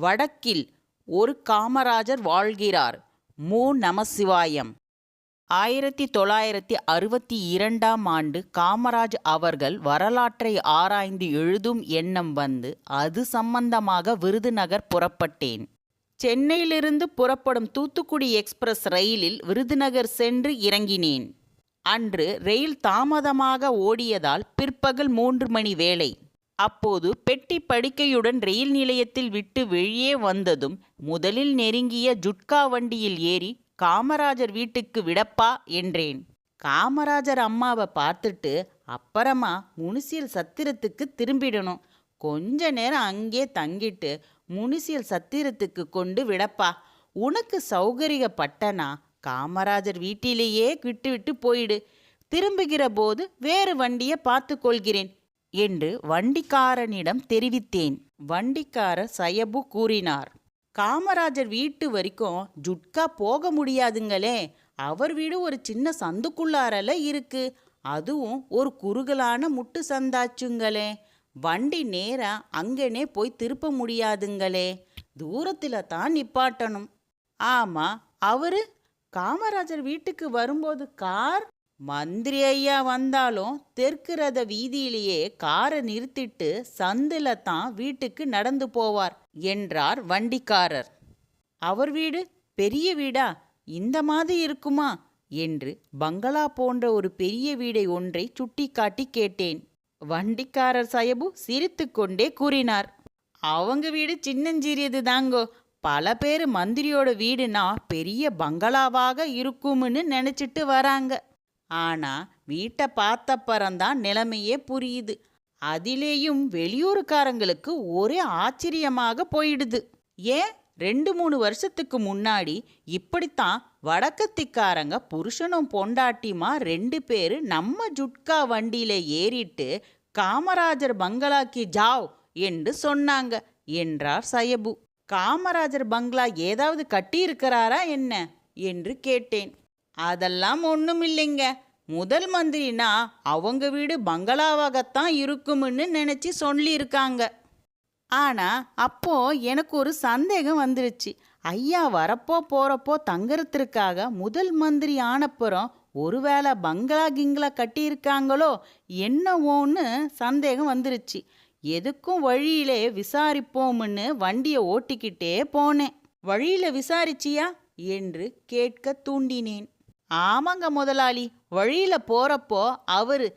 வடக்கில் ஒரு காமராஜர் வாழ்கிறார். மு. நமசிவாயம். ஆயிரத்தி தொள்ளாயிரத்தி அறுபத்தி இரண்டாம் ஆண்டு காமராஜ் அவர்கள் வரலாற்றை ஆராய்ந்து எழுதும் எண்ணம் வந்து அது சம்பந்தமாக விருதுநகர் புறப்பட்டேன். சென்னையிலிருந்து புறப்படும் தூத்துக்குடி எக்ஸ்பிரஸ் ரயிலில் விருதுநகர் சென்று இறங்கினேன். அன்று ரயில் தாமதமாக ஓடியதால் பிற்பகல் மூன்று மணி வேளை அப்போது பெட்டி படுக்கையுடன் ரயில் நிலையத்தில் விட்டு வெளியே வந்ததும் முதலில் நெருங்கிய ஜுட்கா வண்டியில் ஏறி காமராஜர் வீட்டுக்கு விடப்பா என்றேன். காமராஜர் அம்மாவை பார்த்துட்டு அப்புறமா முனிசியல் சத்திரத்துக்கு திரும்பிடணும். கொஞ்ச நேரம் அங்கே தங்கிட்டு முனிசியல் சத்திரத்துக்கு கொண்டு விடப்பா. உனக்கு சௌகரியப்பட்டனா காமராஜர் வீட்டிலேயே விட்டு விட்டு போயிடு. திரும்புகிற போது வேறு வண்டியை பார்த்து கொள்கிறேன். என்று வண்டிக்காரனிடம் தெரிவித்தேன். வண்டிக்காரர் சயபு கூறினார் காமராஜர் வீட்டு வரைக்கும் ஜுட்கா போக முடியாதுங்களே. அவர் வீடு ஒரு சின்ன சந்துக்குள்ளாரல இருக்கு. அதுவும் ஒரு குறுகலான முட்டு சந்தாச்சுங்களே. வண்டி நேரா அங்கனே போய் திருப்ப முடியாதுங்களே. தூரத்தில் தான் நிப்பாட்டணும். ஆமா அவரு? காமராஜர் வீட்டுக்கு வரும்போது கார் மந்திரி ஐயா வந்தாலும் தெற்கு ரத வீதியிலேயே காரை நிறுத்திட்டு சந்தில தான் வீட்டுக்கு நடந்து போவார் என்றார் வண்டிக்காரர். அவர் வீடு பெரிய வீடா? இந்த மாதிரி இருக்குமா? என்று பங்களா போன்ற ஒரு பெரிய வீடை ஒன்றை சுட்டிக்காட்டி கேட்டேன். வண்டிக்காரர் சாயபு சிரித்துக்கொண்டே கூறினார் அவங்க வீடு சின்னஞ்சிறியது தாங்கோ. பல பேர் மந்திரியோட வீடுனா பெரிய பங்களாவாக இருக்கும்னு நினைச்சிட்டு வராங்க. ஆனா வீட்டை பார்த்தப்பறந்தான் நிலைமையே புரியுது. அதிலேயும் வெளியூருக்காரங்களுக்கு ஒரே ஆச்சரியமாக போயிடுது. ஏன்? ரெண்டு மூணு வருஷத்துக்கு முன்னாடி இப்படித்தான் வடக்கத்திக்காரங்க புருஷனும் பொண்டாட்டிமா ரெண்டு பேரு நம்ம ஜுட்கா வண்டியில ஏறிட்டு காமராஜர் பங்களாக்கு ஜாவ் என்று சொன்னாங்க என்றார் சயபு. காமராஜர் பங்களா ஏதாவது கட்டியிருக்கிறாரா என்ன? என்று கேட்டேன். அதெல்லாம் ஒன்றும் இல்லைங்க முதல் மந்திரினா அவங்க வீடு பங்களாவாகத்தான் இருக்கும்னு நினச்சி சொல்லியிருக்காங்க. ஆனா அப்போ எனக்கு ஒரு சந்தேகம் வந்துருச்சு. ஐயா வரப்போ போறப்போ தங்கறதுக்காக முதல் மந்திரி ஆனப்புறம் ஒருவேளை பங்களா கிங்களா கட்டியிருக்காங்களோ என்னவோன்னு சந்தேகம் வந்துருச்சு. எதுக்கும் வழியிலே விசாரிப்போம்னு வண்டியை ஓட்டிக்கிட்டே போனேன். வழியில விசாரிச்சியா? என்று கேட்க தூண்டினேன். ஆமாங்க முதலாளி வழியில போறப்போ அவரு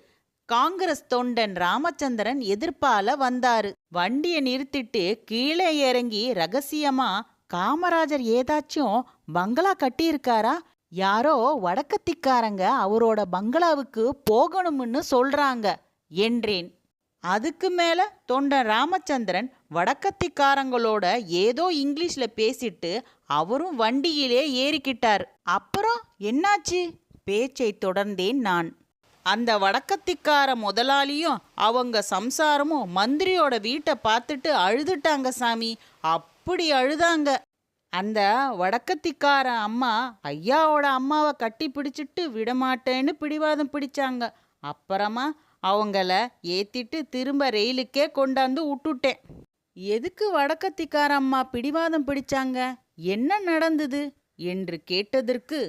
காங்கிரஸ் தொண்டன் ராமச்சந்திரன் எதிர்ப்பால வந்தாரு. வண்டியை நிறுத்திட்டு கீழே இறங்கி ரகசியமா காமராஜர் ஏதாச்சும் பங்களா கட்டியிருக்காரா? யாரோ வடக்கத்திக்காரங்க அவரோட பங்களாவுக்கு போகணும்னு சொல்றாங்க என்றேன். அதுக்கு மேல தொண்டன் ராமச்சந்திரன் வடக்கத்திக்காரங்களோட ஏதோ இங்கிலீஷ்ல பேசிட்டு அவரும் வண்டியிலே ஏறிக்கிட்டார். அப்புறம் என்னாச்சு? பேச்சை தொடர்ந்தேன் நான். அந்த வடக்கத்திக்கார முதலாளியும் அவங்க சம்சாரமும் மந்திரியோட வீட்டை பார்த்துட்டு அழுதுட்டாங்க சாமி. அப்படி அழுதாங்க. அந்த வடக்கத்திக்கார அம்மா ஐயாவோட அம்மாவை கட்டி பிடிச்சிட்டு விடமாட்டேன்னு பிடிவாதம் பிடிச்சாங்க. அப்புறமா அவங்கள ஏத்திட்டு திரும்ப ரயிலுக்கே கொண்டாந்து விட்டுட்டேன் எதுக்கு வடக்கத்திக்கார அம்மா பிடிவாதம் பிடிச்சாங்க? என்ன நடந்தது? என்று கேட்டதற்கு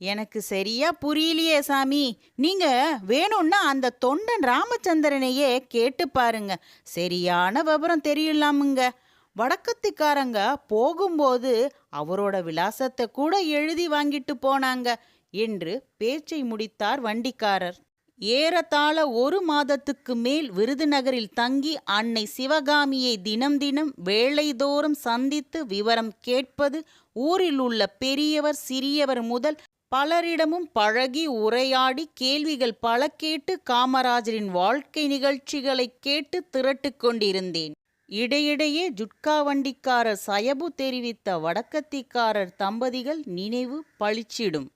எனக்கு சரியா புரியலையே சாமி. நீங்க வேணும்னா அந்த தொண்டன் ராமச்சந்திரனையே கேட்டு பாருங்க. சரியான விவரம் தெரியலாமுங்க. வடக்கத்திக்காரங்க போகும்போது அவரோட விலாசத்தை கூட எழுதி வாங்கிட்டு போனாங்க என்று பேச்சை முடித்தார் வண்டிக்காரர். ஏறத்தாழ ஒரு மாதத்துக்கு மேல் விருதுநகரில் தங்கி அன்னை சிவகாமியை தினம் தினம் வேளைதோறும் சந்தித்து விவரம் கேட்பது ஊரில் உள்ள பெரியவர் சிறியவர் முதல் பலரிடமும் பழகி உரையாடி கேள்விகள் பல கேட்டு காமராஜரின் வாழ்க்கை நிகழ்ச்சிகளை கேட்டு திரட்டு கொண்டிருந்தேன். இடையிடையே ஜுட்கா வண்டிக்காரர் சயபு தெரிவித்த வடக்கத்திக்காரர் தம்பதிகள் நினைவு பளிச்சிடும்.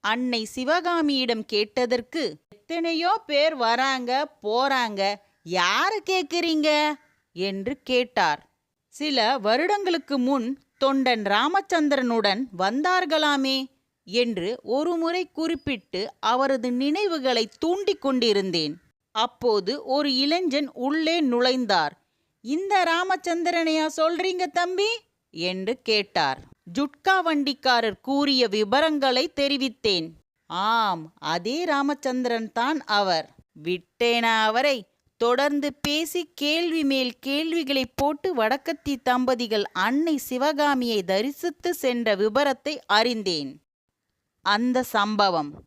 அன்னை சிவகாமியிடம் கேட்டதற்கு எத்தனையோ பேர் வராங்க போறாங்க யாரு கேட்குறீங்க என்று கேட்டார். சில வருடங்களுக்கு முன் தொண்டன் ராமச்சந்திரனுடன் வந்தார்களாமே? என்று ஒருமுறை குறிப்பிட்டு அவரது நினைவுகளை தூண்டிக் கொண்டிருந்தேன். அப்போது ஒரு இளைஞன் உள்ளே நுழைந்தார். இந்த ராமச்சந்திரனையா சொல்றீங்க தம்பி? என்று கேட்டார். ஜுட்கா வண்டிக்காரர் கூறிய விபரங்களை தெரிவித்தேன். ஆம் அதே ராமச்சந்திரன் தான் அவர். விட்டேனா அவரை? தொடர்ந்து பேசி கேள்வி மேல் கேள்விகளை போட்டு வடக்கத்தி தம்பதிகள் அன்னை சிவகாமியை தரிசித்து சென்ற விபரத்தை அறிந்தேன். அந்த சம்பவம்.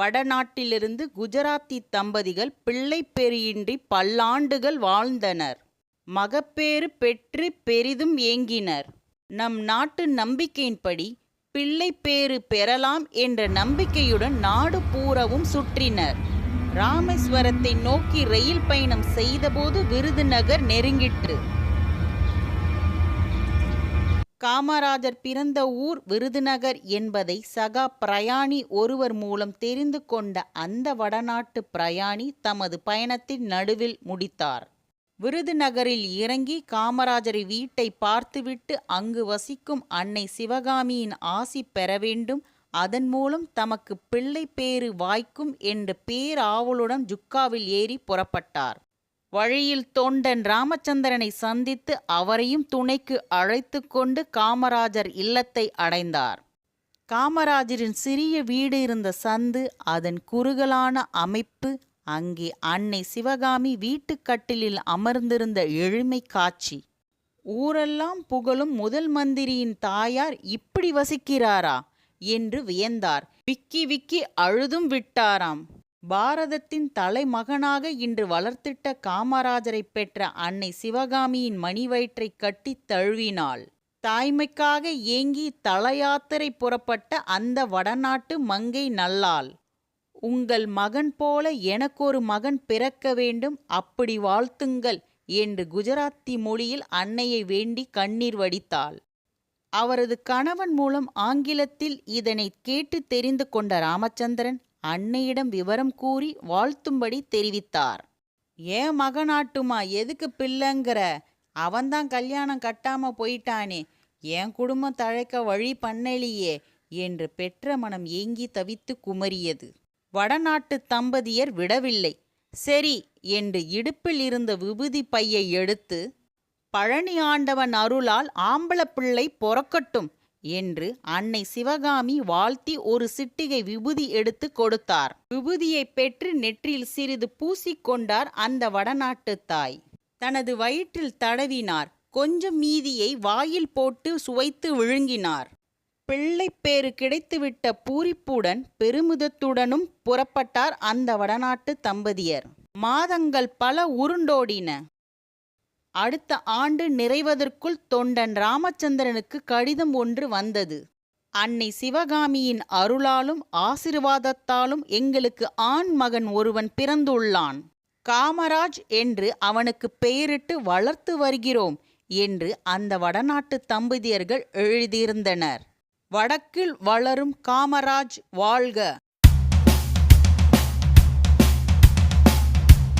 வடநாட்டிலிருந்து குஜராத்தி தம்பதிகள் பிள்ளைப்பெரியின்றி பல்லாண்டுகள் வாழ்ந்தனர். மகப்பேறு பெற்று பெரிதும் ஏங்கினர். நம் நாட்டு நம்பிக்கையின்படி பிள்ளைப்பேறு பெறலாம் என்ற நம்பிக்கையுடன் நாடு பூரவும் சுற்றினர். ராமேஸ்வரத்தை நோக்கி ரயில் பயணம் செய்தபோது விருதுநகர் நெருங்கிற்று. காமராஜர் பிறந்த ஊர் விருதுநகர் என்பதை சகா பிரயாணி ஒருவர் மூலம் தெரிந்து கொண்ட அந்த வடநாட்டு பிரயாணி தமது பயணத்தின் நடுவில் முடித்தார். விருதுநகரில் இறங்கி காமராஜரை வீட்டை பார்த்துவிட்டு அங்கு வசிக்கும் அன்னை சிவகாமியின் ஆசி பெற வேண்டும் அதன் மூலம் தமக்கு பிள்ளை பேறு வாய்க்கும் என்ற பேராவலுடன் ஜுக்காவில் ஏறி புறப்பட்டார். வழியில் தொண்டன் ராமச்சந்திரனை சந்தித்து அவரையும் துணைக்கு அழைத்து கொண்டு காமராஜர் இல்லத்தை அடைந்தார். காமராஜரின் சிறிய வீடு இருந்த சந்து அதன் குறுகலான அமைப்பு அங்கே அன்னை சிவகாமி வீட்டுக்கட்டிலில் அமர்ந்திருந்த எளிமை காட்சி. ஊரெல்லாம் புகழும் முதல் மந்திரியின் தாயார் இப்படி வசிக்கிறாரா? என்று வியந்தார். விக்கி விக்கி அழுதும் விட்டாராம். பாரதத்தின் தலைமகனாக இன்று வளர்த்திட்ட காமராஜரை பெற்ற அன்னை சிவகாமியின் மணிவயிற்றை கட்டித் தழுவினாள். தாய்மைக்காக ஏங்கி தலயாத்திரை புறப்பட்ட அந்த வடநாட்டு மங்கை நல்லாள். உங்கள் மகன் போல எனக்கொரு மகன் பிறக்க வேண்டும் அப்படி வாழ்த்துங்கள் என்று குஜராத்தி மொழியில் அன்னையை வேண்டி கண்ணீர் வடித்தாள். அவரது கணவன் மூலம் ஆங்கிலத்தில் இதனை கேட்டு தெரிந்து கொண்ட ராமச்சந்திரன் அன்னையிடம் விவரம் கூறி வாழ்த்தும்படி தெரிவித்தார். ஏன் மகனாட்டுமா எதுக்கு பிள்ளைங்கிற? அவன்தான் கல்யாணம் கட்டாம போயிட்டானே. என் குடும்பம் தழைக்க வழி பண்ணலியே என்று பெற்ற மனம் ஏங்கி தவித்து குமரியது வடநாட்டு தம்பதியர் விடவில்லை. சரி என்று இடுப்பில் இருந்த விபூதி பையை எடுத்து பழனி ஆண்டவன் அருளால் ஆம்பளப்பிள்ளை பொறக்கட்டும். என்று அன்னை சிவகாமி வாழ்த்தி ஒரு சிட்டிகை விபூதி எடுத்து கொடுத்தார். விபூதியை பெற்று நெற்றில் சிறிது பூசிக்கொண்டார் அந்த வடநாட்டு தாய். தனது வயிற்றில் தடவினார். கொஞ்சம் மீதியை வாயில் போட்டு சுவைத்து விழுங்கினார். பிள்ளைப்பேறு கிடைத்துவிட்ட பூரிப்புடன் பெருமிதத்துடனும் புறப்பட்டார் அந்த வடநாட்டு தம்பதியர். மாதங்கள் பல உருண்டோடின. அடுத்த ஆண்டு நிறைவதற்குள் தொண்டன் ராமச்சந்திரனுக்கு கடிதம் ஒன்று வந்தது. அன்னை சிவகாமியின் அருளாலும் ஆசிர்வாதத்தாலும் எங்களுக்கு ஆண் மகன் ஒருவன் பிறந்துள்ளான். காமராஜ் என்று அவனுக்கு பெயரிட்டு வளர்த்து வருகிறோம் என்று அந்த வடநாட்டு தம்பதியர்கள் எழுதியிருந்தனர். வடக்கில் வளரும் காமராஜ் வாழ்க!